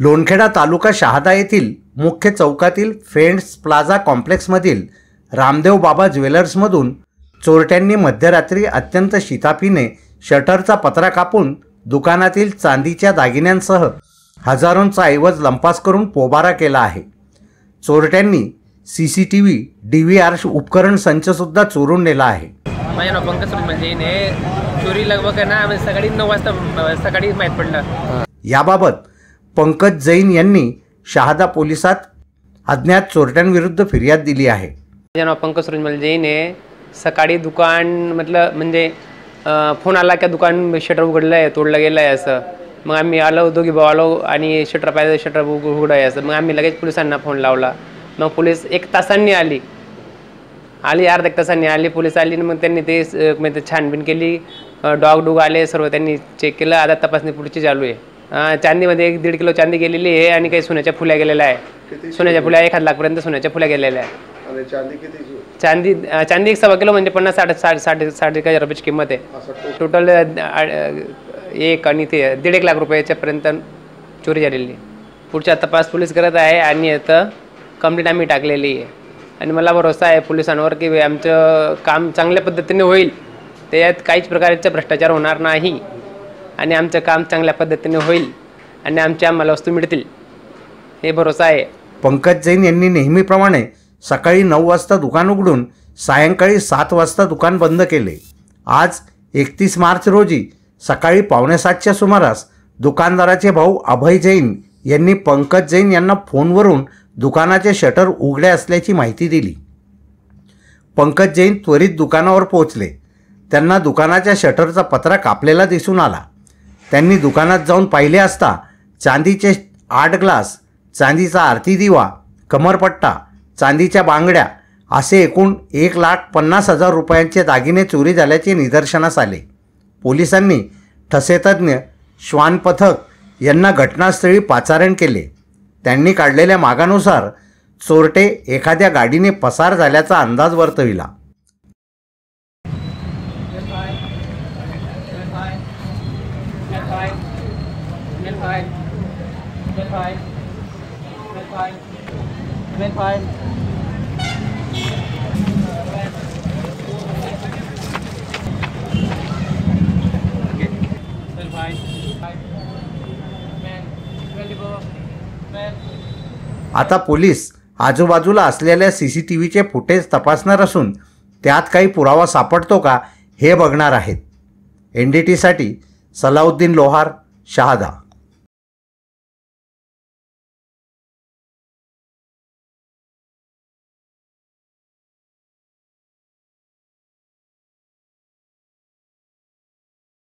लोणखेडा तालुका शहादा येथील मुख्य चौकातील फ्रेंड्स प्लाझा कॉम्प्लेक्समधील रामदेव बाबा ज्वेलर्समधून चोरट्यांनी मध्यरात्री अत्यंत शिताफीने शटरचा पत्रा कापून दुकानातील चांदीच्या दागिन्यांसह हजारोंचा ऐवज लंपास करून पोबारा केला आहे. चोरट्यांनी C C T V D V R उपकरण संचसुद्धा चोरून नेला आहे. माझे नाव पंकज म्हणजे चोरी लगभग ना सकाळी नऊ वाजता सकाळी माहीत पडलं. याबाबत पंकज जैन यांनी शहादा पोलिसात अज्ञात चोरट्यांविरुद्ध फिर्याद दिली आहे. माझे नाव पंकज सुरजमल जैन आहे. सकाळी दुकान म्हटलं म्हणजे फोन आला की दुकान शटर उघडलं आहे तोडलं गेलं आहे असं. मग आम्ही आलो दोघी भाऊ आलो आणि शटर पाहिजे शटर उघडं आहे असं. मग आम्ही लगेच पोलिसांना फोन लावला. मग पोलीस एक तासांनी आली. आली अर्ध्या एक तासांनी आली. पोलीस आली आणि मग त्यांनी ते म्हणजे छानबीन केली. डॉग डूग आले सर्व त्यांनी चेक केलं. आता तपासणी पुढची चालू आहे. चांदीमध्ये एक दीड किलो चांदी गेलेली आहे आणि काही सोन्याच्या फुल्या गेलेल्या आहे. सोन्याच्या फुल्या एक लाखपर्यंत सोन्याच्या फुल्या गेलेल्या आहे. चांदी चांदी एक सव्वा किलो म्हणजे पन्नास साठ साठ साठ साठ एक हजार रुपयाची किंमत आहे. टोटल एक आणि ते दीड एक लाख रुपयाच्यापर्यंत चोरी झालेली आहे. पुढचा तपास पोलीस करत आहे आणि आता कंप्लेंट आम्ही टाकलेली आहे. आणि मला भरोसा आहे पोलिसांवर की आमचं काम चांगल्या पद्धतीने होईल. त्यात काहीच प्रकारचा भ्रष्टाचार होणार नाही. आणि आमचं काम चांगल्या पद्धतीने होईल आणि आमच्या आम्हाला वस्तू मिळतील. हे भरोसा आहे. पंकज जैन यांनी नेहमीप्रमाणे सकाळी नऊ वाजता दुकान उघडून सायंकाळी सात वाजता दुकान बंद केले. आज एकतीस मार्च रोजी सकाळी पावणेसातच्या सुमारास दुकानदाराचे भाऊ अभय जैन यांनी पंकज जैन यांना फोनवरून दुकानाचे शटर उघडे असल्याची माहिती दिली. पंकज जैन त्वरित दुकानावर पोहोचले. त्यांना दुकानाच्या शटरचा पत्रा कापलेला दिसून आला. त्यांनी दुकानात जाऊन पाहिले असता चांदीचे आठ ग्लास चांदीचा आरती दिवा कमरपट्टा चांदीच्या बांगड्या असे एकूण एक लाख पन्नास हजार रुपयांचे दागिने चोरी झाल्याचे निदर्शनास आले. पोलिसांनी ठसेतज्ञ श्वान पथक यांना घटनास्थळी पाचारण केले. त्यांनी काढलेल्या मागानुसार चोरटे एखाद्या गाडीने पसार झाल्याचा अंदाज वर्तविला. आता पोलीस आजूबाजूला असलेल्या सी सी टी व्हीचे फुटेज तपासणार असून त्यात काही पुरावा सापडतो का हे बघणार आहेत. एन डी टीसाठी सलाउद्दीन लोहार शहादा.